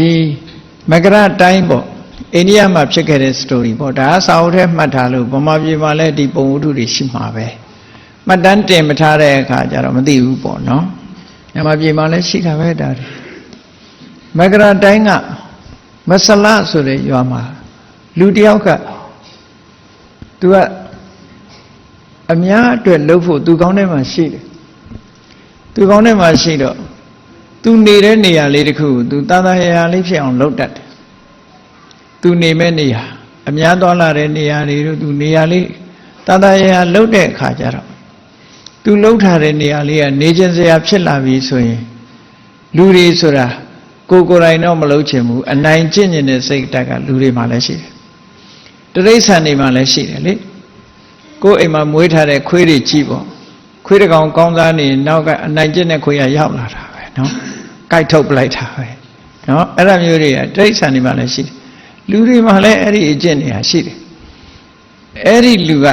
ဒီမကရတိုင်းပေါ့အိန္ဒိယမှာဖြစ်ခဲ့တဲ့ story ပေါ့ဒါအစာအုပ်ထဲမှတ်ထားလို့ဗမာပြည်မှာလည်းဒီပုံဝတ္ထုတွေရှိမှာပဲမှတ်တမ်းတင်မထားတဲ့အခါကျတော့မသိဘူးပေါ့နော်မြန်မာပြည်မှာလည်းရှိတာပဲဒါတွေမကရတိုင်းကမဆလဆိုတဲ့ရွာမှာလူတစ်ယောက်ကသူကအများအတွက်လှုပ်ဖို့သူကောင်းထဲမှာရှိတယ်သူကောင်းထဲမှာရှိတော့ သူနေတဲ့နေရာလေးတစ်ခုကိုသူတာတာရရာလေးဖြစ်အောင်လုပ်တတ်တယ်သူနေမဲ့နေရာအများသွားလာတဲ့နေရာတွေတို့သူနေရာလေးတာတာရရာလုပ်တဲ့အခါကျတော့သူလှုပ်ထားတဲ့နေရာလေးကနေခြင်းစရာဖြစ်လာပြီဆိုရင်လူတွေဆိုတာကိုယ်ကိုယ်တိုင်တော့မလုပ်ချင်ဘူးအနိုင်ကျင့်ကျင်တဲ့စိတ်တက်ကလူတွေမှာလည်းရှိတယ်တရိษံတွေမှာလည်းရှိတယ်လေကိုယ်အိမ်မှာမွေးထားတဲ့ခွေးတွေကြည့်ပေါ့ခွေးတစ်ကောင်ကောင်းစားနေနောက်ကအနိုင်ကျင့်တဲ့ခွေးကရောက်လာတာပဲ နော်ကြိုက်ထုတ်ပလိုက်တာပဲနော်အဲ့ဒါမျိုးတွေကတရိษံတွေမှာလည်းရှိတယ်လူတွေမှာလည်းအဲ့ဒီအကျင့်တွေကရှိတယ်အဲ့ဒီလူက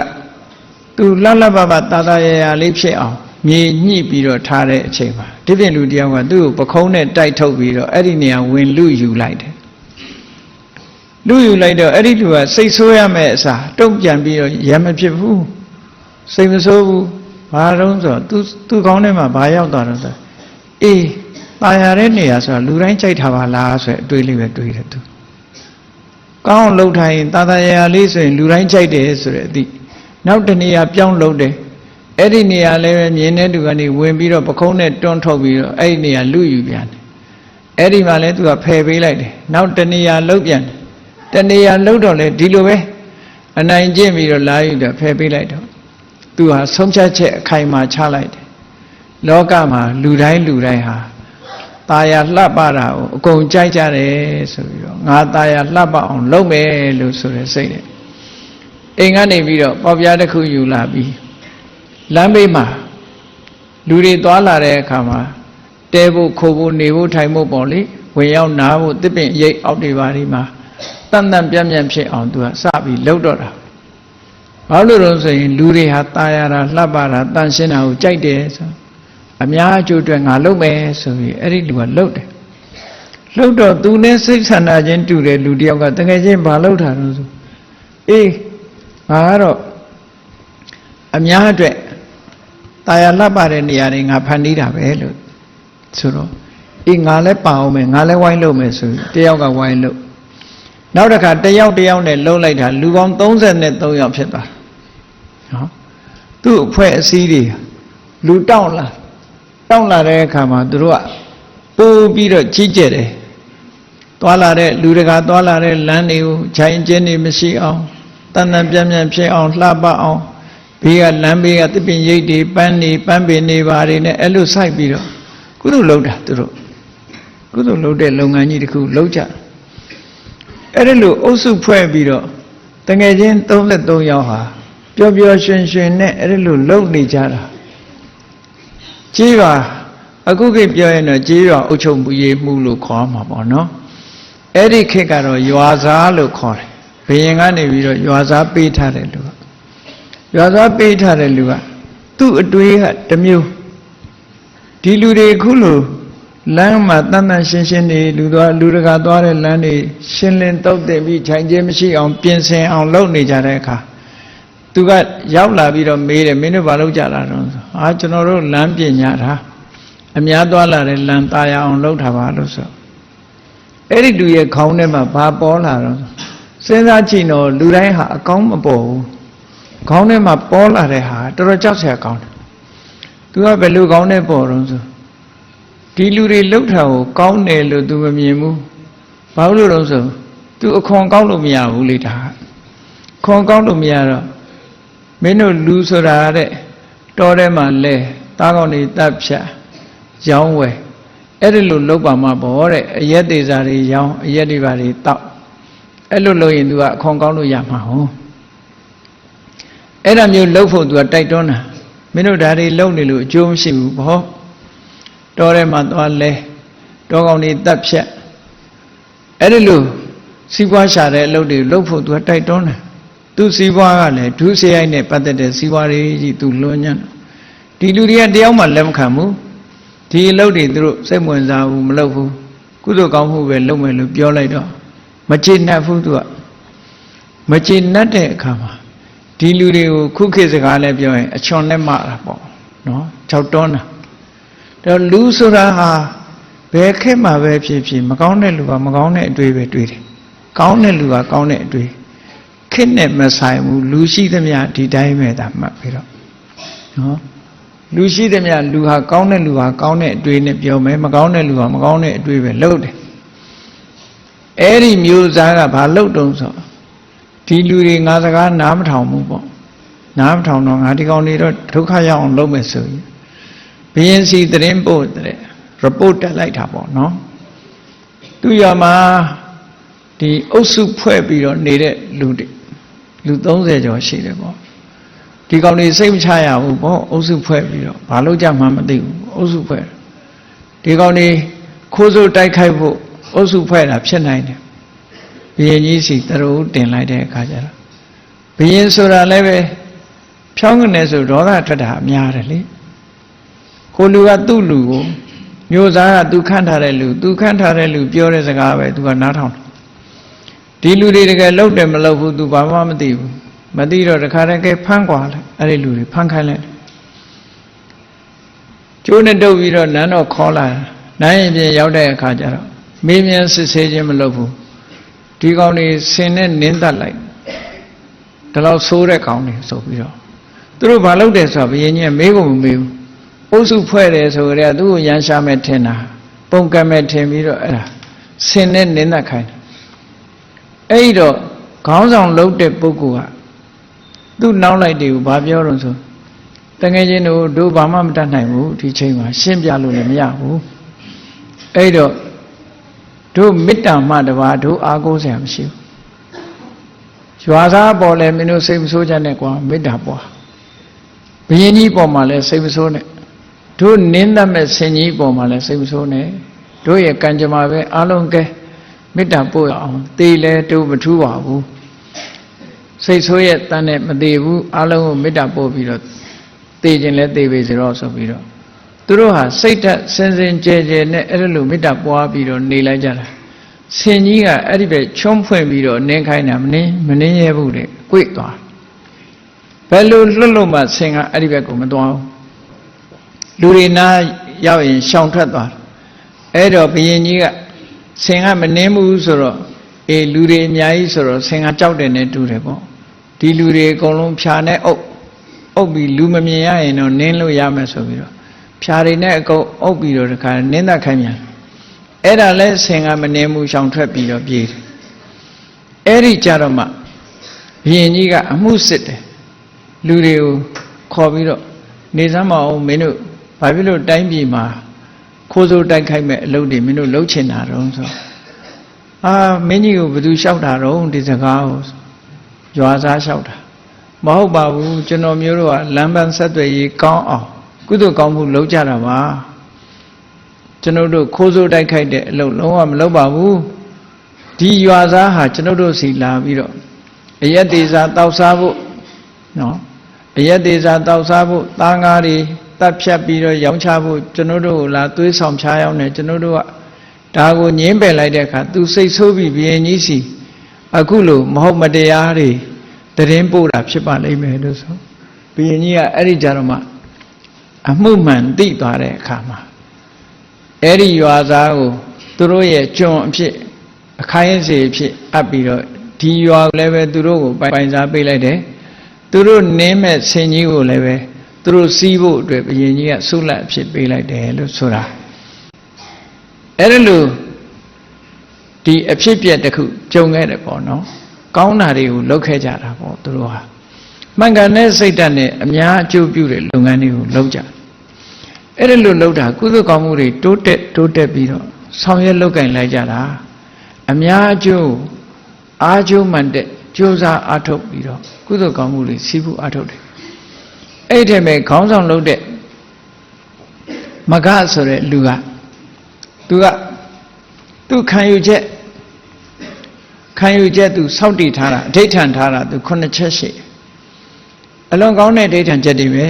သူလှလှပပတာတာရရာလေးဖြစ်အောင်မြေညှိပြီးတော့ထားတဲ့အချိန်မှာဒီပြင်လူတယောက်ကသူ့ကိုပခုံးနဲ့တိုက်ထုတ်ပြီးတော့အဲ့ဒီနေရာဝင်လူယူလိုက်တယ်လူယူလိုက်တော့အဲ့ဒီလူကစိတ်ဆိုးရမယ့်အစားတုံ့ပြန်ပြီးတော့ရမဖြစ်ဘူးစိတ်မဆိုးဘူးဘာတော့ဆိုတော့သူသူကောင်းထဲမှာဘာရောက်သွားတော့ဆို အေးပါရတဲ့နေရာဆိုတာလူတိုင်းကြိုက်တာပါလားဆိုတဲ့အတွေးလေးပဲတွေးတယ်သူကောင်းလှုပ်ထိုင်တာတာရာလေးဆိုရင်လူတိုင်းကြိုက်တယ်ဆိုတဲ့အသည့်နောက်တနေရာပြောင်းလှုပ်တယ်အဲ့ဒီနေရာလည်းပဲမြင်တဲ့သူကနေဝင်ပြီးတော့ပခုံးနဲ့တွန်းထုတ်ပြီးတော့အဲ့ဒီနေရာလူယူပြန်တယ်အဲ့ဒီမှာလည်းသူကဖယ်ပေးလိုက်တယ်နောက်တနေရာလှုပ်ပြန်တယ်တနေရာလှုပ်တော့လေဒီလိုပဲအနိုင်ကျင့်ပြီးတော့လာယူတယ်ဖယ်ပေးလိုက်တော့သူဟာဆုံးဖြတ်ချက်အခိုင်အမာချလိုက်တယ် လောကမှာလူတိုင်းလူတိုင်းဟာตาယာလှပတာကိုအကုန်ကြိုက်ကြတယ်ဆိုပြီးတော့ငါตาယာလှပအောင်လုပ်မယ်လို့ဆိုတဲ့စိတ်နဲ့အိမ်ကနေပြီးတော့ပေါပြားတစ်ခုယူလာပြီးလမ်းဘေးမှာလူတွေသွားလာတဲ့အခါမှာတဲဖို့ခိုးဖို့နေဖို့ထိုင်ဖို့ပေါ့လေဝင်ရောက်နားဖို့တစ်ပင်ရိပ်အောက်တွေပါဒီမှာတန်တန်ပြန့်ပြန့်ဖြစ်အောင်သူကစပြီးလှုပ်တော့တာဘာလို့လဲဆိုရင်လူတွေဟာตาရတာလှပတာတန်ရှင်းတာကိုကြိုက်တယ်ဆို အများအကျိုးအတွက်ငါလုပ်မယ်ဆိုပြီးအဲ့ဒီလူကလုပ်တယ်လုပ်တော့သူနဲ့စိတ်ဆန္ဒချင်းတူတဲ့လူတယောက်ကတကယ်ချင်းမလုပ်တာလို့ဆိုအေးငါကတော့အများအတွက်တာယာလှပတဲ့နေရာတွေငါဖန်တီးတာပဲလို့ဆိုတော့အေးငါလည်းပါအောင်မယ်ငါလည်းဝိုင်းလုပ်မယ်ဆိုတယောက်ကဝိုင်းလုပ်နောက်တစ်ခါတယောက်တယောက်နဲ့လှုပ်လိုက်တာလူပေါင်း33ယောက်ဖြစ်သွားနော်သူ့အဖွဲ့အစည်းတွေလူတောင့်လား တောင့်လာတဲ့အခါမှာသူတို့ကပိုးပြီးတော့ကြီးကျယ်တယ်သွားလာတဲ့လူတကာသွားလာတဲ့လမ်းတွေကိုခြိုင်ကျင်းနေမရှိအောင်တန်တန်ပြန့်ပြန့်ဖြစ်အောင်လှပအောင်ဘေးကလမ်းဘေးကတစ်ပင်ရိပ်တွေပန်းနေပန်းပင်နေပါတွေနဲ့အဲ့လိုစိုက်ပြီးတော့ကုသိုလ်လုပ်တာသူတို့ကုသိုလ်လုပ်တဲ့လုပ်ငန်းကြီးတစ်ခုလုပ်ကြအဲ့ဒီလိုအုပ်စုဖွဲ့ပြီးတော့တငယ်ချင်း33ယောက်ဟာပျော်ပျော်ရွှင်ရွှင်နဲ့အဲ့ဒီလိုလုပ်နေကြတာ ကြီးပါအခုခေတ်ပြောရင်တော့ကြီးရွာအုပ်ချုပ်မှုရေးမှုလို့ခေါ်မှာပေါ့နော်အဲ့ဒီခေတ်ကတော့ရွာသားလို့ခေါ်တယ်ဘယင်ကနေပြီးတော့ရွာသားပေးထားတယ်လူကရွာသားပေးထားတဲ့လူကသူ့အတွေးကတစ်မျိုးဒီလူတွေခုလိုလမ်းမှာတန်တန်ရှင်းရှင်းနေလူသွားလူတကာသွားတဲ့လမ်းတွေရှင်းလင်းတုတ်တင်ပြီးခြိုင်ခြင်းမရှိအောင်ပြင်ဆင်အောင်လုပ်နေကြတဲ့အခါ သူကရောက်လာပြီးတော့မေးတယ်မင်းတို့ဘာလုပ်ကြတာတော့ဆိုအာကျွန်တော်တို့လမ်းပြင်ညာတာအများသွားလာတဲ့လမ်းตายအောင်လုပ်တာပါလို့ဆိုအဲ့ဒီလူရဲ့ခေါင်းထဲမှာဘာပေါ်လာတော့စဉ်းစားကြည့်တော့လူတိုင်းဟာအကောင်းမပေါ်ဘူးခေါင်းထဲမှာပေါ်လာတဲ့ဟာတော်တော်ကြောက်စရာကောင်းတယ်သူကဘယ်လိုကောင်းနဲ့ပေါ်တော့ဆိုဒီလူတွေလှုပ်တာကိုကောင်းတယ်လို့ तू မမြင်ဘူးဘာလို့လဲဆို तू အခွန်ကောက်လို့မရဘူးလေဒါခွန်ကောက်လို့မရတော့ မင်းတို့လူဆိုတာတဲ့တောထဲမှာလဲတားကောင်းတွေတပ်ဖြတ်ရောင်းဝယ်အဲ့ဒီလိုလုပ်ပါမှာပေါ့တဲ့အရက်သေးစားတွေရောင်းအရက်တွေပါတွေတောက်အဲ့လိုလုပ်ရင် तू ကအခွန်ကောက်လို့ရမှာဟုတ်အဲ့ဒါမျိုးလှုပ်ဖို့ तू ကတိုက်တွန်းတာမင်းတို့ဒါတွေလှုပ်နေလို့အကျိုးမရှိဘူးဘောတောထဲမှာသွားလဲတောကောင်တွေတပ်ဖြတ်အဲ့ဒီလိုစီးပွားရှာတဲ့အလုပ်တွေလှုပ်ဖို့ तू ကတိုက်တွန်းတယ် သူစီးပွားကလည်းဒုစရိုက်နဲ့ပတ်သက်တဲ့စီးပွားတွေကြီး तू လွန်ညံ့ဒီလူတွေကတယောက်မှလက်မခံဘူးဒီအလုပ်တွေသူတို့စိတ်ဝင်စားဘူးမလုပ်ဘူးကုသိုလ်ကောင်းမှုပဲလုပ်မယ်လို့ပြောလိုက်တော့မကျေနပ်ဘူးသူကမကျေနပ်တဲ့အခါမှာဒီလူတွေကိုခုခေတ်စကားနဲ့ပြောရင်အချွန်နဲ့မတာပေါ့နော်၆တွန်းတာတော့လူဆိုတာဟာဘယ်ခေတ်မှာပဲဖြစ်ဖြစ်မကောင်းတဲ့လူကမကောင်းတဲ့အတွေ့ပဲတွေ့တယ်ကောင်းတဲ့လူကကောင်းတဲ့အတွေ့ ခေတ်နဲ့မဆိုင်ဘူးလူရှိသမျှဒီတိုင်းပဲဒါမှတ်ပြီးတော့နော်လူရှိသမျှလူဟာကောင်းတဲ့လူဟာကောင်းတဲ့အတွေ့နဲ့ပြောမယ်မကောင်းတဲ့လူဟာမကောင်းတဲ့အတွေ့ပဲလုပ်တယ်အဲ့ဒီမျိုးသားကဘာလုပ်တုံးဆိုဒီလူတွေငါစကားနားမထောင်ဘူးပေါ့နားမထောင်တော့ငါဒီကောင်တွေတော့ဒုက္ခရောက်အောင်လုပ်မယ်ဆိုရင်ဘယင်းစီသတင်းပို့တဲ့ report တက်လိုက်တာပေါ့နော်သူရမှာဒီအုပ်စုဖွဲ့ပြီးတော့နေတဲ့လူတွေ လူ30ကျော်ရှိတယ်ပေါ့ဒီကောင်တွေစိတ်မချရဘူးပေါ့အုပ်စုဖွဲ့ပြီးတော့ဘာလို့ကြမှမသိဘူးအုပ်စုဖွဲ့ဒီကောင်တွေခိုးစိုးတိုက်ခိုက်ဖို့အုပ်စုဖွဲ့တာဖြစ်နိုင်တယ်ဘယင်းကြီးစီတရုပ်တင်လိုက်တဲ့အခါကျတော့ဘယင်းဆိုတာလည်းပဲဖြောင်းကနေဆိုဒေါသထွက်တာအများတယ်လေကိုလူကသူ့လူကိုမျိုးသားကသူခန့်ထားတဲ့လူသူခန့်ထားတဲ့လူပြောတဲ့စကားပဲသူကနားထောင်တယ် ဒီလူတွေတကယ်လှုပ်တယ်မလှုပ်ဘူးသူဘာမှမသိဘူးမသိတော့တခါတည်းကဲဖမ်းကွာလိုက်အဲ့ဒီလူတွေဖမ်းခိုင်းလိုက်ကျိုးနဲ့တုပ်ပြီးတော့နန်းတော်ခေါ်လာနိုင်ရင်ပြင်ရောက်တဲ့အခါကျတော့မေးမြန်းစစ်ဆေးခြင်းမလုပ်ဘူးဒီကောင်တွေဆင်းနဲ့နင်းတတ်လိုက်ဒီလောက်ဆိုးတဲ့ကောင်တွေဆိုပြီးတော့သူတို့ဘာလုပ်တယ်ဆိုတော့ဘုရင်ကြီးကမေးကုန်မမေးဘူးအုပ်စုဖွဲ့တယ်ဆိုကြတဲ့သူ့ကိုရန်ရှာမဲ့ထင်တာပုံကံမဲ့ထင်ပြီးတော့အဲ့ဒါဆင်းနဲ့နင်းတတ်ခိုင်းတယ် အဲ့ဒီတော့ခေါင်းဆောင်လုပ်တဲ့ပုဂ္ဂိုလ်ကသူ့နောက်လိုက်တွေကိုဘာပြောတော့ဆိုတငယ်ချင်းတို့တို့ဘာမှမတတ်နိုင်ဘူးဒီချိန်မှာရှင်းပြလို့လည်းမရဘူးအဲ့တော့တို့မေတ္တာမှတပါတို့အားကိုးစရာမရှိဘူးရွာသားပေါ်လဲမင်းတို့စိတ်မဆိုးကြနဲ့ကွာမေတ္တာပွားဘယင်းကြီးပေါ်မှာလဲစိတ်မဆိုးနဲ့တို့နင်းတတ်မဲ့ဆင်ကြီးပေါ်မှာလဲစိတ်မဆိုးနဲ့တို့ရဲ့ကံကြမ္မာပဲအားလုံးကဲ မေတ္တာပို့ရအောင်တေးလဲတို့မထူးပါဘူးစိတ်ဆိုးရဲ့တန်းနဲ့မသေးဘူးအားလုံးကိုမေတ္တာပို့ပြီးတော့တေးခြင်းလဲတေးပြီဆိုတော့ဆိုပြီးတော့သူတို့ဟာစိတ်ဓာတ်စင်စင်ကြဲကြဲနဲ့အဲ့လိုမေတ္တာပွားပြီးတော့နေလိုက်ကြတာဆင်ကြီးကအဲ့ဒီပဲချုံးဖွင့်ပြီးတော့နင်းခိုင်းတာမနင်းမနင်းရဲဘူးတဲ့ကြွေသွားဘယ်လိုလွတ်လို့မှဆင်ကအဲ့ဒီဘက်ကိုမသွားဘူးလူတွေနားရောက်ရင်ရှောင်ထွက်သွားအဲ့တော့ဘုရင်ကြီးက ဆင်ကမနင်းဘူးဆိုတော့အေးလူတွေအများကြီးဆိုတော့ဆင်ကကြောက်တယ်နဲ့တူတယ်ပေါ့ဒီလူတွေအကုန်လုံးဖြာနဲ့အုပ်အုပ်ပြီးလူမမြင်ရရင်တော့နင်းလို့ရမယ်ဆိုပြီးတော့ဖြာတွေနဲ့အကုန်အုပ်ပြီးတော့တခါနင်းသက်ခိုင်းပြန်အဲ့ဒါလဲဆင်ကမနင်းမှုရှောင်ထွက်ပြီးတော့ပြေးတယ်အဲ့ဒီကြတော့မှဘုရင်ကြီးကအမှုစစ်တယ်လူတွေကိုခေါ်ပြီးတော့နေစမ်းမအောင်မင်းတို့ဘာဖြစ်လို့တိုင်းပြည်မှာ ခိုးစိုးတိုက်ခိုက်မဲ့အလုပ်တွေမင်းတို့လုပ်ချင်တာတော့ဆိုအာမင်းကြီးကိုဘယ်သူလျှောက်တာတော့ဒီစကားကိုရွာသားလျှောက်တာမဟုတ်ပါဘူးကျွန်တော်မျိုးတို့ကလမ်းပန်းဆက်သွယ်ရေးကောင်းအောင်ကုသိုလ်ကောင်းမှုလုပ်ကြတာပါကျွန်တော်တို့ခိုးစိုးတိုက်ခိုက်တဲ့အလုပ်လုံးဝမလုပ်ပါဘူးဒီရွာသားဟာကျွန်တော်တို့စီလာပြီးတော့အရက်သေးစားတောက်စားဖို့နော်အရက်သေးစားတောက်စားဖို့သားငါးတွေ တပ်ဖြတ်ပြီးတော့ရောင်းချဖို့ကျွန်တော်တို့လာသွေးဆောင်ဖြားရောက်နေကျွန်တော်တို့ကဒါကိုညင်းပယ်လိုက်တဲ့အခါသူစိတ်ဆိုးပြီးဘီရင်ကြီးစီအခုလို့မဟုတ်မတရားတွေတရင်ပို့တာဖြစ်ပါလိမ့်မယ်လို့ဆိုဘီရင်ကြီးကအဲ့ဒီကြတော့မှအမှုမှန်သိသွားတဲ့အခါမှာအဲ့ဒီရွာသားကိုသူတို့ရဲ့ကျွန်အဖြစ်အခိုင်းအစေအဖြစ်အပ်ပြီးတော့ဒီရွာလည်းပဲသူတို့ကိုပိုင်စားပေးလိုက်တယ်သူတို့နင်းမဲ့ဆင်ကြီးကိုလည်းပဲ သူတို့စီးဖို့အတွက်ဘုရင်ကြီးကဆုလက်အဖြစ်ပေးလိုက်တယ်လို့ဆိုတာအဲ့ဒါလို့ဒီအဖြစ်ပြက်တစ်ခုကြုံခဲ့တယ်ပေါ့နော်ကောင်းတာတွေကိုလုပ်ခဲ့ကြတာပေါ့သူတို့ဟာမှန်ကန်တဲ့စိတ်ဓာတ်နဲ့အများအကျိုးပြုတဲ့လုပ်ငန်းတွေကိုလုပ်ကြအဲ့ဒါလို့လုပ်တာကုသကောင်းမှုတွေတိုးတက်တိုးတက်ပြီးတော့ဆောင်ရွက်လုပ်ကင်လိုက်ကြတာအများအကျိုးအားကျိုးမှန်တဲ့ကြိုးစားအားထုတ်ပြီးတော့ကုသကောင်းမှုတွေစီးပူးအားထုတ်တယ် အဲ့ဒီမဲ့ခေါင်းဆောင်လုပ်တဲ့မကဆိုတဲ့လူကသူကသူခံယူချက်ခံယူချက်သူစောင့်တည်ထားတာအဋိဋ္ဌံထားတာသူခုနှစ်ချက်ရှိအလွန်ကောင်းတဲ့အဋိဋ္ဌံချက်တွေပဲ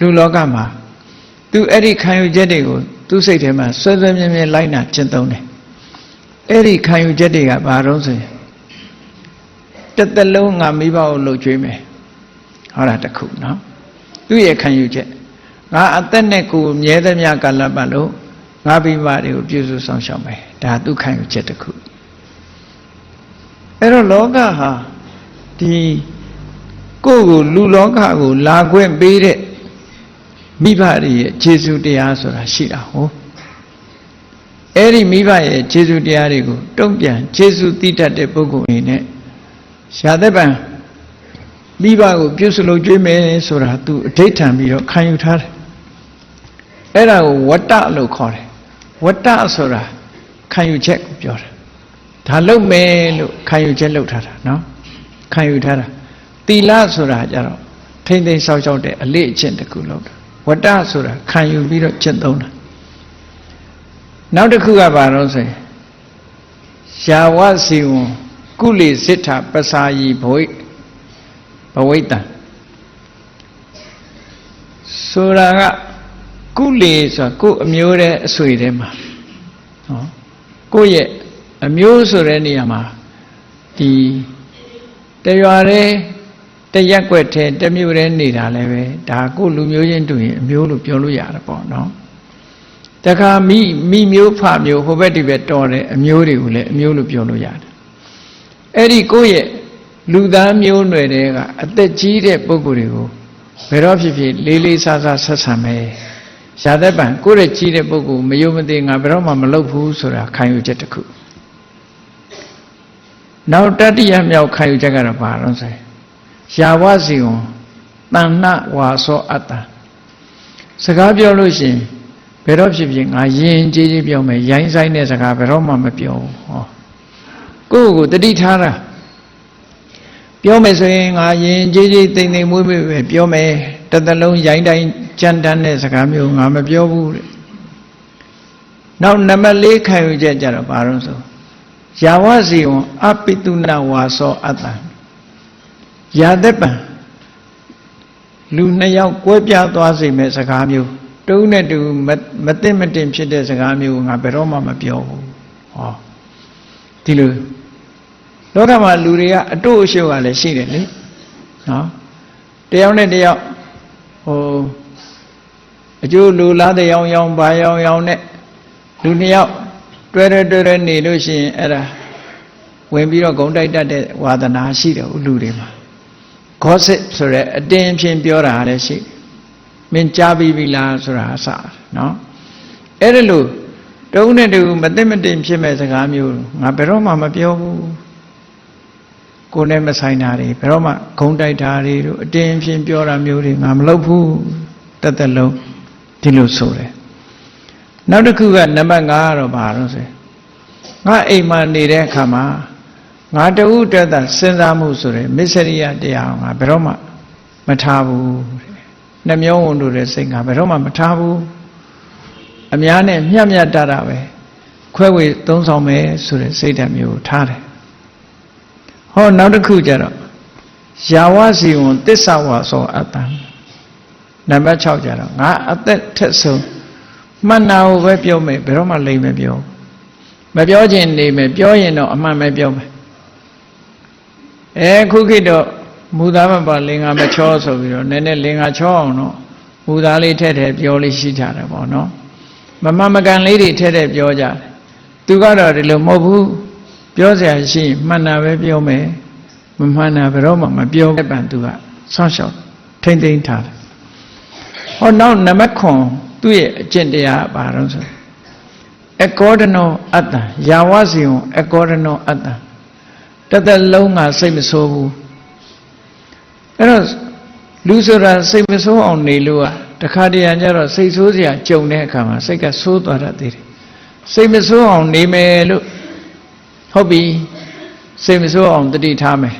လူလောကမှာသူအဲ့ဒီခံယူချက်တွေကိုသူ့စိတ်ထဲမှာဆွဲဆွဲမြဲမြဲလိုက်နာကျင့်သုံးတယ်အဲ့ဒီခံယူချက်တွေကဘာတော့ဆိုရင်တစ်သက်လုံးငါမိဘကိုလှုပ်ကြွေးမယ်ဟောတာတစ်ခုနော် သူ့ရဲ့ခံယူချက်ငါအသက်နဲ့ကိုယ်မြဲသမျှကာလပတ်လို့ငါမိဘတွေကိုပြုစုဆောင်ရှောက်မယ်ဒါသူခံယူချက်တစ်ခုအဲ့တော့လောကဟာဒီကိုယ့်ကိုလူလောကကို လာခွင့်ပေးတဲ့မိဘတွေရဲ့ခြေဆုတရားဆိုတာရှိတာဟုတ်အဲ့ဒီမိဘရဲ့ခြေဆုတရားတွေကိုတုံ့ပြန်ခြေဆုတိတတ်တဲ့ပုဂ္ဂိုလ်အနေနဲ့ရှားသက်ပံ မိဘကိုပြုစုလို့ကျွေးမယ်ဆိုတာသူအဋိဋ္ဌံပြီးတော့ခံယူထားတယ်အဲ့ဒါကိုဝတ္တလို့ခေါ်တယ်ဝတ္တဆိုတာခံယူချက်ကိုပြောတာဒါလုပ်မယ်လို့ခံယူချက်လုပ်ထားတာနော်ခံယူထားတာသီလဆိုတာကြတော့ထိမ့်သိမ်းဆောက်ရှောက်တဲ့အလေးအကျင့်တစ်ခုလုပ်တာဝတ္တဆိုတာခံယူပြီးတော့ကျင့်သုံးတာနောက်တစ်ခုကဘာလို့ဆိုရင်ရှာဝစီဝံကုလိစိထပစာယီဘဝိ ဘဝိတံဆိုတာကကုလိဆိုတာကိုယ်အမျိုးတဲ့အဆွေထဲမှာနော်ကိုယ့်ရဲ့အမျိုးဆိုတဲ့နေရာမှာဒီတရွာတဲ့တရက်ွက်ထဲတမျိုးတဲ့နေတာလည်းပဲဒါကိုယ်လူမျိုးချင်းတူရင်အမျိုးလို့ပြောလို့ရတယ်ပေါ့နော်တခါမိမိမျိုးဖမျိုးဟိုဘက်ဒီဘက်တော်တဲ့အမျိုးတွေကိုလည်းအမျိုးလို့ပြောလို့ရတယ်အဲ့ဒီကိုယ့်ရဲ့ လူသားမျိုးနွယ်တွေကအသက်ကြီးတဲ့ပုဂ္ဂိုလ်တွေကိုဘယ်တော့ဖြစ်ဖြစ်လေးလေးစားစားဆက်ဆံမယ်ရှားသက်ပံကိုယ့်ရဲ့ကြီးတဲ့ပုဂ္ဂိုလ်မယုံမသိငါဘယ်တော့မှမလုပ်ဘူးဆိုတာခံယူချက်တစ်ခုနောက်တတိယမြောက်ခံယူချက်ကတော့ဘာလို့ဆိုရင်ယာဝစီဝံတဏ္ဏဝါသောအတ္တစကားပြောလို့ရှိရင်ဘယ်တော့ဖြစ်ဖြစ်ငါယဉ်ကျေးကျေးပြောမယ်ရိုင်းဆိုင်တဲ့စကားဘယ်တော့မှမပြောဘူးဟောကိုယ့်ကိုယ်တတိထားတာ ပြောမယ်ဆိုရင်ငါယဉ်ကျေးကျေးတိမ်တိမ်မွေးမွေးပဲပြောမယ်တစ်သက်လုံးရိုင်းတိုင်းကြမ်းတမ်းတဲ့စကားမျိုးငါမပြောဘူးတဲ့နောက်နံပါတ်၄ခံယူချက်ကြတော့ဘာလို့ဆိုယာဝစီဝံအပိတုနဝါသောအတ္တယာသက်ပံလူနှစ်ယောက်ကွဲပြားသွားစေမဲ့စကားမျိုးတုံးနဲ့တူမသိမတင်ဖြစ်တဲ့စကားမျိုးငါဘယ်တော့မှမပြောဘူးဟောဒီလို လောကမှာလူတွေကအတို့အရှုပ်ကလည်းရှိတယ်လေနော်တယောက်နဲ့တယောက်ဟိုအကျိုးလူလားတဲ့ရောင်ရောင်ဘာရောင်ရောင်နဲ့လူနှစ်ယောက်တွဲတွဲတွဲတွဲနေလို့ရှိရင်အဲ့ဒါဝင်ပြီးတော့ဂုံတိုက်တတ်တဲ့ဝါသနာရှိတယ်လူတွေမှာ gossip ဆိုရဲအတင်းဖြင့်ပြောတာလည်းရှိမင်းကြားပြီးပြီလားဆိုတာအစနော်အဲ့ဒါလို့တုံးနဲ့တူမသိမတင်ဖြစ်မဲ့စကားမျိုးငါဘယ်တော့မှမပြောဘူး ကိုယ်နဲ့မဆိုင်တာတွေဘယ်တော့မှဂုံတိုက်တာတွေတို့အတင်းဖြင့်ပြောတာမျိုးတွေငါမလုပ်ဘူးတသက်လုံးဒီလိုဆိုတယ်နောက်တစ်ခုကနံပါတ်5ကတော့ဘာလို့ဆိုငါအိမ်မှာနေတဲ့အခါမှာငါတူတက်တာစဉ်းစားမှုဆိုရယ်မစ္စရိယတရားငါဘယ်တော့မှမထားဘူးတဲ့နှမျောဝန်တို့တဲ့စိတ်ငါဘယ်တော့မှမထားဘူးအများနဲ့မျှမျှတတာပဲခွဲဝေသုံးဆောင်မယ်ဆိုတဲ့စိတ်ဓာတ်မျိုးထားတယ် ဟောနောက်တစ်ခုကျတော့ယာဝစီဝံတစ္ဆဝါသောအတ္တနံပါတ်6ကျတော့ငါအသက်ထက်ဆုံးမှန်တာကိုပဲပြောမယ်ဘယ်တော့မှလိမ့်မပြောမပြောခြင်းနေမယ်ပြောရင်တော့အမှန်ပဲပြောမယ်အဲခုခေတ်တော့မူသားမပါလင်္ကာမချောဆိုပြီးတော့နည်းနည်းလင်္ကာချောအောင်တော့မူသားလေးထည့်ထည့်ပြောလေးရှိကြတယ်ပေါ့နော်မမမကန်လေးတွေထည့်ထည့်ပြောကြတယ်သူကတော့ဒီလိုမဟုတ်ဘူး ပြောစရာရှိရင်မှန်တာပဲပြောမယ်မမှန်တာဘယ်တော့မှမပြောတဲ့ပံသူကဆောင်းလျှောက်ထိမ့်သိမ့်ထားတယ်ဟောနောက်နံပါတ်9သူ့ရဲ့အကျင့်တရားပါတော့ဆိုအကောဒနောအတ္တယာဝစီယံအကောဒနောအတ္တတသက်လုံးကစိတ်မဆိုးဘူးအဲ့တော့လူဆိုတာစိတ်မဆိုးအောင်နေလို့อ่ะတခါတည်းရကျတော့စိတ်ဆိုးစရာကြုံတဲ့အခါမှာစိတ်ကဆိုးသွားတတ်သေးတယ်စိတ်မဆိုးအောင်နေမယ်လို့ ဟုတ်ပြီစိတ်မဆိုးအောင်တတိထားမယ်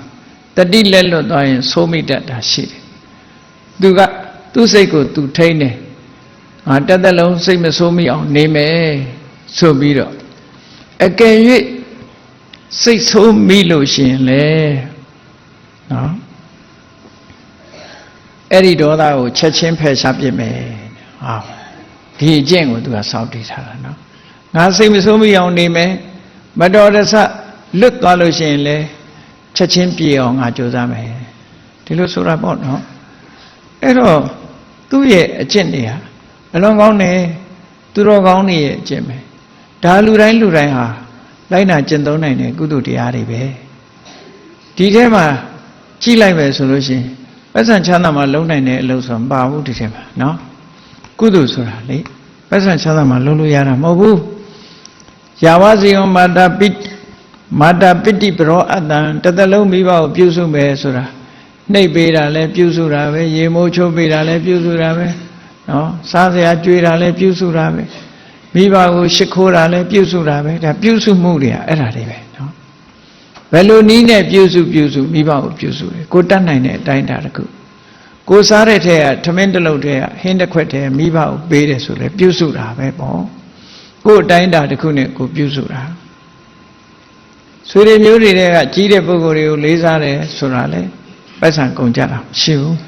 တတိလက်လွတ်သွားရင်ဆိုးမိတတ်တာရှိတယ်သူကသူ့စိတ်ကိုသူထိန်းတယ်ငါတက်သက်လုံးစိတ်မဆိုးမိအောင်နေမယ်ဆိုပြီးတော့အကယ်၍စိတ်ဆိုးမိလို့ရှိရင်လေနော်အဲ့ဒီဒေါသကိုချက်ချင်းဖယ်ရှားပြစ်မယ်ဟာဒီအကျင့်ကိုသူကစောင့်တည်ထားတာနော်ငါစိတ်မဆိုးမိအောင်နေမယ် မတော်တဆလွတ်သွားလို့ရှိရင်လည်းချက်ချင်းပြေအောင်ငါကြိုးစားမယ်ဒီလိုဆိုတာပေါ့နော်အဲ့တော့သူ့ရဲ့အကျင့်တွေဟာအလွန်ကောင်းတယ်သူတော်ကောင်းတွေရဲ့အကျင့်ပဲဒါလူတိုင်းလူတိုင်းဟာလိုက်နာကျင့်သုံးနိုင်တဲ့ကုသိုလ်တရားတွေပဲဒီထဲမှာကြည့်လိုက်ပဲဆိုလို့ရှိရင်ပတ်စံချမ်းသာမှလုံနိုင်တဲ့အလုပ်ဆိုမပါဘူးဒီထဲမှာနော်ကုသိုလ်ဆိုတာလေပတ်စံချမ်းသာမှလုံလို့ရတာမဟုတ်ဘူး ယာဝဇိယမာတာပိမာတာပိတိပရောအတ္တံတစ်သက်လုံးမိဘကိုပြုစုမယ်ဆိုတာနှိပ်ပေးတာလဲပြုစုတာပဲရေမိုးချိုးပေးတာလဲပြုစုတာပဲနော်စားစရာကြွေးတာလဲပြုစုတာပဲမိဘကိုရှ िख ိုးတာလဲပြုစုတာပဲဒါပြုစုမှုတွေကအဲ့ဒါတွေပဲနော်ဘယ်လိုနည်းနဲ့ပြုစုပြုစုမိဘကိုပြုစုတယ်ကိုတတ်နိုင်တဲ့အတိုင်းအတာတစ်ခုကိုစားတဲ့ထဲကထမင်းတစ်လုံးထဲကဟင်းတစ်ခွက်ထဲမိဘကိုပေးတယ်ဆိုလဲပြုစုတာပဲပေါ့ ကိုအတိုင်းအတာတစ်ခုနဲ့ကိုပြုစုတာဆွေတွေမျိုးတွေတဲ့ကကြီးတဲ့ပုဂ္ဂိုလ်တွေကိုလေးစားတယ်ဆိုတာလေပိုက်ဆံကုန်ကြတာမရှိဘူး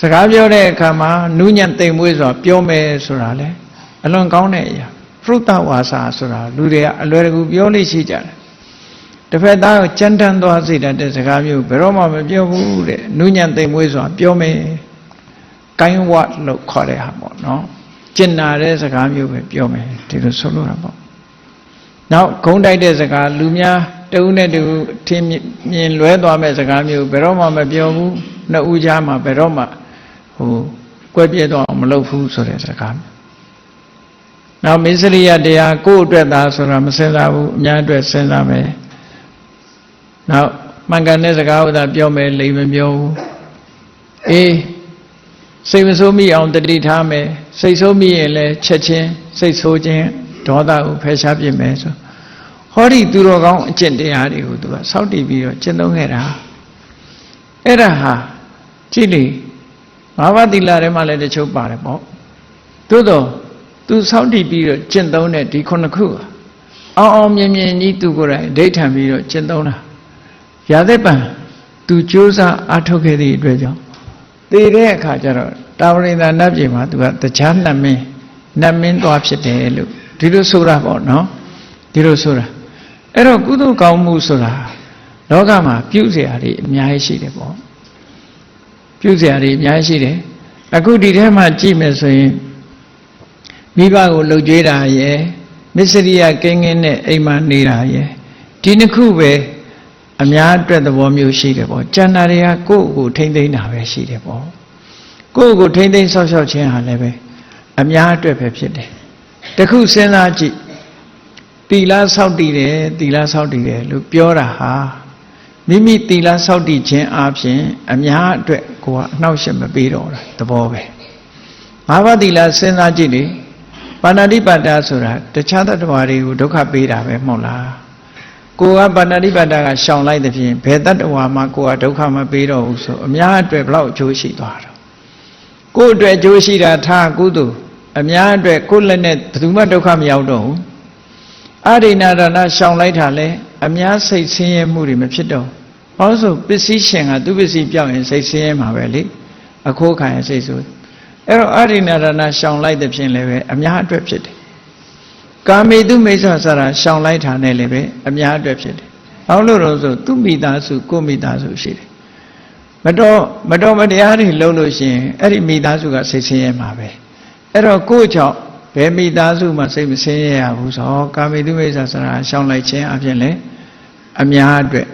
စကားပြောတဲ့အခါမှာနုညံ့သိမ်မွေးဆိုတာပြောမယ်ဆိုတာလေအလွန်ကောင်းတဲ့အရာဖရုတဝါစာဆိုတာလူတွေကအလွယ်တကူပြောလို့ရှိကြတယ်တစ်ဖက်သားကိုကြမ်းတမ်းသွားစေတတ်တဲ့စကားမျိုးဘယ်တော့မှမပြောဘူးတဲ့နုညံ့သိမ်မွေးဆိုတာပြောမယ်ကိုင်းဝတ်လို့ခေါ်တဲ့ဟာပေါ့နော် ကျင်နာတဲ့စကားမျိုးပဲပြောမယ်ဒီလိုဆိုလိုတာပေါ့နောက်ဂုံးတိုက်တဲ့စကားလူများတဦးနဲ့တဦးထင်းမြင်လွဲသွားမဲ့စကားမျိုးဘယ်တော့မှမပြောဘူးနှစ်ဦးကြားမှာဘယ်တော့မှဟိုကွဲပြဲတော့မလုပ်ဘူးဆိုတဲ့စကားမျိုးနောက်မစ္စရိယတရားကိုယ့်အတွက်သာဆိုတာမစင်စားဘူးအများအတွက်စဉ်းစားမယ်နောက်မှန်ကန်တဲ့စကားဥသာပြောမယ်လိမ်မပြောဘူးအေး စိတ်မဆိုးမိအောင်တတိထားမယ်စိတ်ဆိုးမိရင်လည်းချက်ချင်းစိတ်ဆိုးခြင်းဒေါသကိုဖယ်ရှားပြစ်မယ်ဆိုဟောဒီသူတော်ကောင်းအကျင့်တရားတွေကိုသူကစောင့်တည်ပြီးတော့ကျင့်သုံးခဲ့တာအဲ့ဒါဟာကြည့်လေဘာဝတိလာထဲမှာလည်းတချို့ပါတယ်ပေါ့သို့တော့သူစောင့်တည်ပြီးတော့ကျင့်သုံးတဲ့ဒီခုနှစ်ခုအောင်အောင်မြင်မြင်ကြီးသူကိုယ်တိုင်ဒိဋ္ဌံပြီးတော့ကျင့်သုံးတာရာသက်ပံသူကြိုးစားအားထုတ်ခဲ့သည့်အတွက်ကြောင့်တည်တဲ့အခါကျတော့ တာဝရိန္ဒနတ်ပြည်မှာသူကတခြားနတ်မင်းနတ်မင်းသွားဖြစ်တယ်လို့ဒီလိုဆိုတာပေါ့နော်ဒီလိုဆိုတာအဲ့တော့ကုသိုလ်ကောင်းမှုဆိုတာလောကမှာပြုစရာတွေအများကြီးရှိတယ်ပေါ့ပြုစရာတွေအများကြီးရှိတယ်အခုဒီထဲမှာကြည့်မယ်ဆိုရင်မိဘကိုလှုပ်ကြွေးတာရယ်မစ္စရိယကင်းကင်းနဲ့အိမ်မှာနေတာရယ်ဒီနှစ်ခုပဲအများအတွက်သဘောမျိုးရှိတယ်ပေါ့ကျန်တာတွေကကိုယ့်ကိုထိမ့်သိမ့်တာပဲရှိတယ်ပေါ့ ကိုယ့်ကိုထိမ့်သိမ့်ဆောက်ရှောက်ခြင်းဟာလည်းပဲအများအတွက်ပဲဖြစ်တယ်တခုစဉ်းစားကြည့်တီလာဆောက်တည်တယ်တီလာဆောက်တည်တယ်လို့ပြောတာဟာမိမိတီလာဆောက်တည်ခြင်းအပြင်အများအတွက်ကိုကအနှောက်အယှက်မပေးတော့တာသဘောပဲငါးပါးတီလာစဉ်းစားကြည့်လေပါဏာတိပါဒဆိုတာတခြားတ attva တွေကိုဒုက္ခပေးတာပဲမဟုတ်လားကိုကပါဏာတိပါဒကရှောင်လိုက်တဲ့ဖြင့်ဘယ်တ attva မှာကိုကဒုက္ခမပေးတော့ဘူးဆိုအများအတွက်ဘလောက်အကျိုးရှိသွားတော့ ကိုယ့်အတွက်အကျိုးရှိတာထားကုသိုလ်အများအတွက်ကိုယ်လက်နဲ့ဘယ်သူမှဒုက္ခမရောက်တော့ဘူးအရိဏဒါနရှောင်လိုက်တာလဲအများစိတ်ဆင်းရဲမှုတွေမဖြစ်တော့ဘာလို့ဆိုပစ္စည်းရှင်ကသူပစ္စည်းပြောင်းရင်စိတ်ဆင်းရဲမှာပဲလေအခိုးခံရင်စိတ်ဆိုးအဲ့တော့အရိဏဒါနရှောင်လိုက်တဲ့ဖြင့်လည်းပဲအများအတွက်ဖြစ်တယ်ကာမေတုမိစ္ဆာစရာရှောင်လိုက်တာနဲ့လည်းပဲအများအတွက်ဖြစ်တယ်ဘာလို့လို့ဆိုသူမိသားစုကိုမိသားစုရှိတယ် မတော်မတော်မတရားတွေလုပ်လို့ရှိရင်အဲ့ဒီမိသားစုကစိတ်ဆင်းရဲမှာပဲအဲ့တော့ကိုယ့်ကြောင့်ဘယ်မိသားစုမှစိတ်မဆင်းရဲရဘူးဆိုတော့ကာမေတုမိစ္ဆာစရာရှောင်လိုက်ခြင်းအပြင်လေအများအတွက်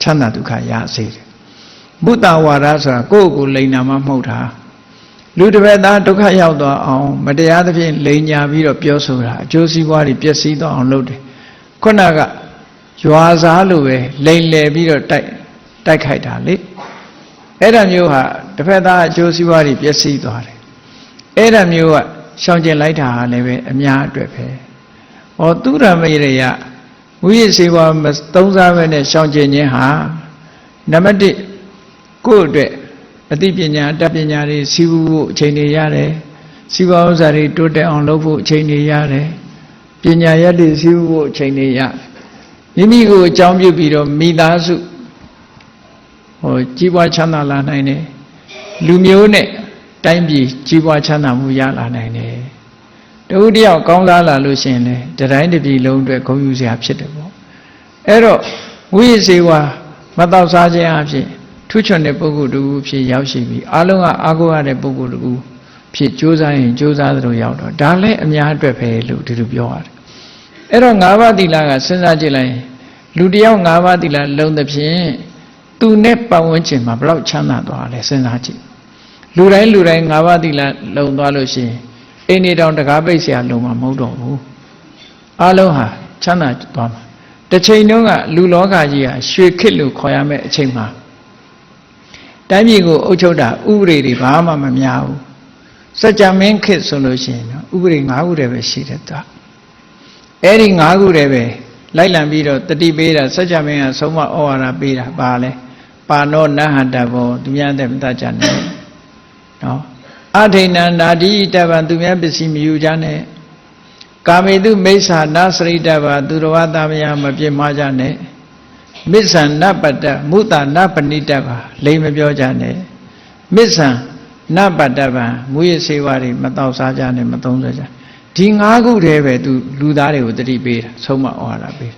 ချမ်းသာဒုက္ခရစေတယ်ဘုဒ္ဓဝါဒဆိုတာကိုယ့်ကိုယ်လိန်နာမှမဟုတ်တာလူတစ်ပတ်သားဒုက္ခရောက်သွားအောင်မတရားသဖြင့်လိန်ညာပြီးတော့ပြောဆိုတာအကျိုးစီးပွားတွေပျက်စီးသွားအောင်လုပ်တယ်ခုနကရွာစားလိုပဲလိန်လည်ပြီးတော့တိုက်တိုက်ခိုက်တာလေ အဲ့ဒါမျိုးဟာတစ်ဖက်သားအကျိုးစီးပွားတွေပျက်စီးသွားတယ်အဲ့ဒါမျိုးကရှောင်ကျင်လိုက်တာဟာလည်းပဲအများအတွက်ပဲ။ဟောသူရမေရယဝိရစေဝမသုံးစားပဲနဲ့ရှောင်ကျင်ခြင်းဟာနံပါတ်1ကိုယ့်အတွက်အသိပညာတတ်ပညာတွေစီးပူဖို့အချိန်တွေရတယ်။စီးပွားဥစ္စာတွေတိုးတက်အောင်လုပ်ဖို့အချိန်တွေရတယ်။ပညာရည်တွေစီးပူဖို့အချိန်တွေရတယ်။မိမိကိုအကြောင်းပြုပြီးတော့မိသားစု ဟိုကြီးပွားချမ်းသာလာနိုင်တယ်။လူမျိုးနဲ့တိုင်းပြည်ကြီးပွားချမ်းသာမှုရလာနိုင်တယ်တတဦးတယောက်ကောင်းစားလာလို့ရှိရင်လေတတိုင်းတစ်ပြည်လုံးအတွက်ဂုဏ်ယူစရာဖြစ်တယ်ပေါ့အဲ့တော့ဝိရစေဝါမတော့စားခြင်းအဖြစ်ထူးချွန်တဲ့ပုဂ္ဂိုလ်တူဖြစ်ရောက်ရှိပြီးအလုံးကအားကိုးရတဲ့ပုဂ္ဂိုလ်တူဖြစ်ကြိုးစားရင်ကြိုးစားသလိုရောက်တော့ဒါလည်းအများအတွက်ပဲလို့ဒီလိုပြောရတယ်အဲ့တော့၅ပါးသီလကစဉ်းစားကြည့်လိုက်ရင်လူတစ်ယောက်၅ပါးသီလလုံးသဖြင့် သူနဲ့ပတ်ဝန်းကျင်မှာဘလောက်ချမ်းသာသွားလဲစဉ်းစားကြည့်လူတိုင်းလူတိုင်း၅ပါးသီလလုံသွားလို့ရှိရင်အိမ်နေတောင်တကားပိတ်เสียလုံမှာမဟုတ်တော့ဘူးအလုံးဟာချမ်းသာသွားမှာတစ်ချိန်တုန်းကလူလောကကြီးဟာရွှေခေတ်လို့ခေါ်ရမယ့်အချိန်မှာတိုင်းပြည်ကိုအုပ်ချုပ်တာဥပဒေတွေဘာမှမများဘူးစัจ जा မင်းခေတ်ဆိုလို့ရှိရင်တော့ဥပဒေ၅ခုတည်းပဲရှိတယ်သူကအဲ့ဒီ၅ခုတည်းပဲလိုက်လံပြီးတော့တတိပေးတာစัจ जा မင်းကဆုံးမဩဝါဒပေးတာပါလဲ ပါနောနဟတဘောသူများတဲ့မတတ်ကြနဲ့နော်အထိဏ္ဏနာတိတဗံသူများပစ္စည်းမယူကြနဲ့ကာမေတုမိစ္ဆာနာစရိတဗာသူတော်ဝသားမယာမပြစ်မှားကြနဲ့မစ္ဆန္နပတ္တမုတာနပဏိတဗာလိမ်မပြောကြနဲ့မစ္ဆန္နပတ္တဗံမူရစေဝါတွေမတော့စားကြနဲ့မသုံးဆွဲကြဒီ၅ခုတည်းပဲသူလူသားတွေကိုတတိပေးတာဆုံးမဩဝါဒပေး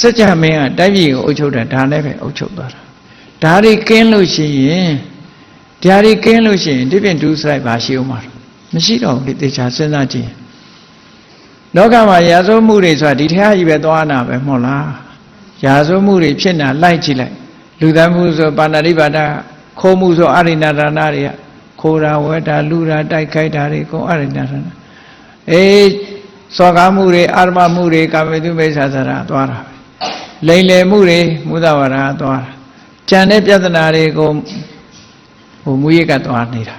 စัจ जा မင်းကတိုက်ပြည်ကိုအုပ်ချုပ်တာဒါလည်းပဲအုပ်ချုပ်သွားတာ ဒါတွေကင်းလို့ရှိရင်ဒါတွေကင်းလို့ရှိရင်ဒီပြင်ဒုစရိုက်ပါရှိအောင်မှာမရှိတော့ဘူးလေတေချာစဉ်းစားကြည့်လောကမှာရာဇဝမှုတွေဆိုတာဒီထက်ကြီးပဲသွားနာပဲမဟုတ်လားရာဇဝမှုတွေဖြစ်နေတာလိုက်ကြည့်လိုက်လူသားမှုဆိုပါဏာတိပါဒခိုးမှုဆိုအရိဏဒါနတွေကခိုးတာဝဲတာလူတာတိုက်ခိုက်တာတွေကုန်အရိဏဒါနအေးစောကားမှုတွေအာရမမှုတွေကာမေတုမိစ္ဆာသရာသွားတာပဲလိန်လေမှုတွေမုဒဝါဒသွားတာ ကြံတဲ့ပြဿနာတွေကိုဟိုမူရကသွားနေတာ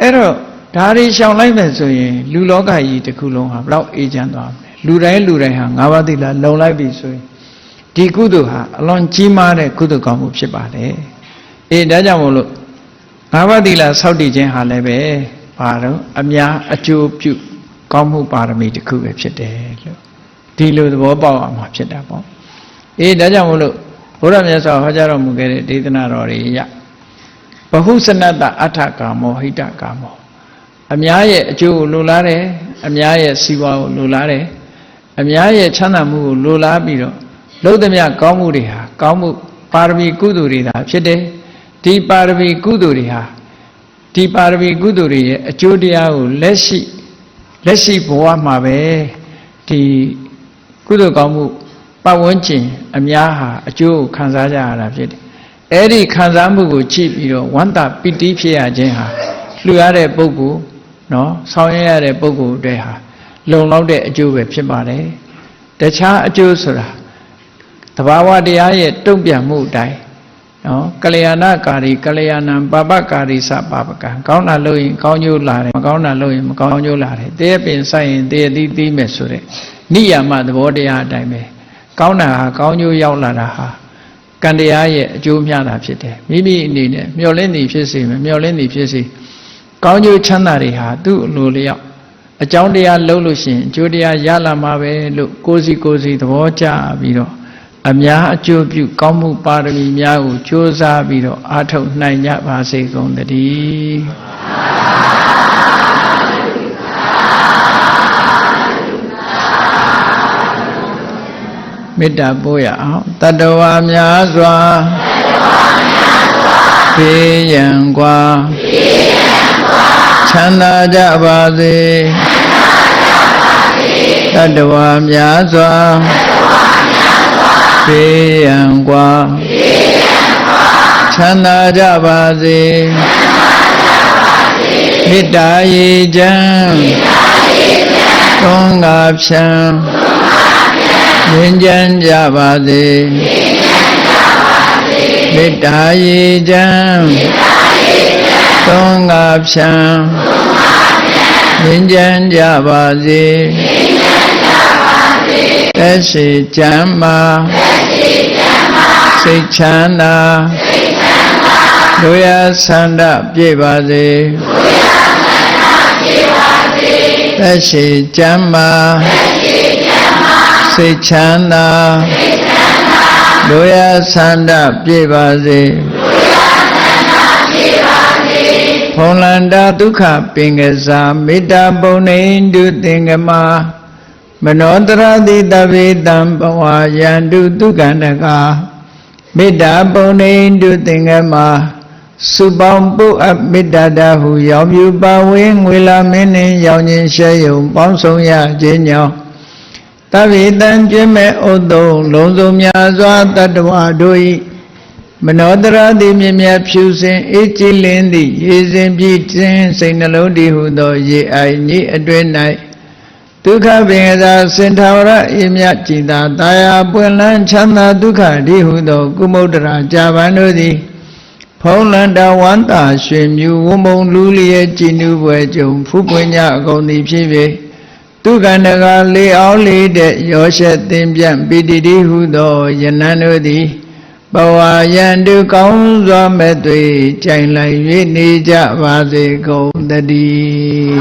အဲ့တော့ဒါတွေရှောင်လိုက်မယ်ဆိုရင် လူလောကကြီးတစ်ခုလုံးဟာဘလောက်အေးချမ်းသွားမလဲလူတိုင်းလူတိုင်းဟာငါးပါးသီလလုံလိုက်ပြီဆိုရင်ဒီကုသိုလ်ဟာအလွန်ကြီးမားတဲ့ကုသိုလ်ကောင်းမှုဖြစ်ပါတယ်အေးဒါကြောင့်မို့လို့ငါးပါးသီလစောင့်တည်ခြင်းဟာလည်းပဲဘာတော့အများအကျိုးပြုကောင်းမှုပါရမီတစ်ခုပဲဖြစ်တယ်လို့ဒီလိုသဘောပေါက်အောင်မှာဖြစ်တာပေါ့အေးဒါကြောင့်မို့လို့ ဘုရားမြတ်စွာဟောကြားတော်မူခဲ့တဲ့ဒေသနာတော်တွေရဘဟုစနတ္တအထကာမောဟိတကာမောအများရဲ့အကျိုးကိုလိုလားတယ်အများရဲ့စီးပွားကိုလိုလားတယ်အများရဲ့ချမ်းသာမှုကိုလိုလားပြီးတော့လုံးသမျှကောင်းမှုတွေဟာကောင်းမှုပါရမီကုသိုလ်တွေသာဖြစ်တယ်ဒီပါရမီကုသိုလ်တွေဟာဒီပါရမီကုသိုလ်တွေရဲ့အကျိုးတရားကိုလက်ရှိလက်ရှိဘဝမှာပဲဒီကုသိုလ်ကောင်းမှု ပတ်ဝန်းကျင်အများဟာအကျိုးကိုခံစားကြရတာဖြစ်တယ်အဲ့ဒီခံစားမှုကိုကြည့်ပြီးတော့ဝန္တာပီတိဖြစ်ရခြင်းဟာလှူရတဲ့ပုဂ္ဂိုလ်နော်ဆောင်ရွက်ရတဲ့ပုဂ္ဂိုလ်တွေဟာလုံလောက်တဲ့အကျိုးပဲဖြစ်ပါတယ်တခြားအကျိုးဆိုတာတဘာဝတရားရဲ့တုံ့ပြန်မှုအတိုင်းနော်ကလျာဏကာရီကလျာဏံပါပကာရီစပါပကံကောင်းတာလုပ်ရင်ကောင်းကျိုးလာတယ်မကောင်းတာလုပ်ရင်မကောင်းကျိုးလာတယ်တဲပင်ဆိုင်ရင်တဲသီးသီးမယ်ဆိုတဲ့နိယာမသဘောတရားအတိုင်းပဲ ကောင်းတာဟာကောင်းကျိုးရောက်လာတာဟာကံတရားရဲ့အကျိုးများတာဖြစ်တယ်မိမိအနေနဲ့မျောလင့်နေဖြစ်စေမယ်မျောလင့်နေဖြစ်စေကောင်းကျိုးချမ်းသာတွေဟာသူ့အလိုလျောက်အကြောင်းတရားလုံးလို့ရှိရင်အကျိုးတရားရလာမှာပဲလို့ကိုယ်စီကိုယ်စီသဘောကျပြီးတော့အများအကျိုးပြုကောင်းမှုပါရမီများကိုကြိုးစားပြီးတော့အားထုတ်နိုင်ကြပါစေကုန်သတည်း မေတ္တာပို့ရအောင်တတဝါများစွာဖေးရန်กว่าချမ်းသာကြပါစေတတဝါများစွာဖေးရန်กว่าချမ်းသာကြပါစေမေတ္တာရေချမ်းသွန်ငါဖြံ ငြိမ်းချမ်းကြပါစေမေတ္တာရေချမ်းသွန်ငါဖြံငြိမ်းချမ်းကြပါစေသက်ရှိချမ်းမာစိတ်ချမ်းသာတို့ရဆန္ဒပြည့်ပါစေသက်ရှိချမ်းမာ စိတ်ချမ်းသာတို့ရဆန္ဒပြည့်ပါစေဘဖုံလန္တာဒုက္ခပင်ကစားမေတ္တာပုံနေတုသင်္ကမမနောတရတိတဗေတံဘဝယန္တုဒုက္ခန္တကမေတ္တာပုံနေတုသင်္ကမစုပေါင်းပုအပ်မေတ္တာတဟုရောင်မြူပါဝင်းငွေလာမင်းနှင့်ရောင်ခြင်းရှဲယုံပေါင်းဆောင်ရခြင်းကြောင့် တဗေတံကျွဲ့မဲ့ဥတုံလုံးစုံများစွာတတ္တဝါတို့၏မနောတရတိမြမြဖြူစင်အေးကြည်လင်းသည့်ရေစဉ်ပြည့်ခြင်းစိတ်နှလုံးတည်ဟုသော ရေအိုင်ဤအတွင်၌ဒုက္ခပင်သာစင်ထာဝရအေမြကြည်သာတာယာပွင့်လန်းချမ်းသာဒုက္ခတည်ဟုသော ကုမုဒ္ဒရာကြာပန်တို့သည်ဖုံးလန္တဝန္တာရွှေမြူဝမုံလူလျက်ကြည်နူးပွဲကြုံဖူးပွင့်ကြအကုန်သည်ဖြစ်၍ ဒုက္ခန္တကလေအောင်လေးတဲ့ရောရှက်သင်ပြန့်ပိတိတိဟုသောယနန်တို့သည်ဘဝယံတုကောင်းစွာမဲ့သွေကြိုင်လိုက်၍နေကြပါစေကုန်တည်း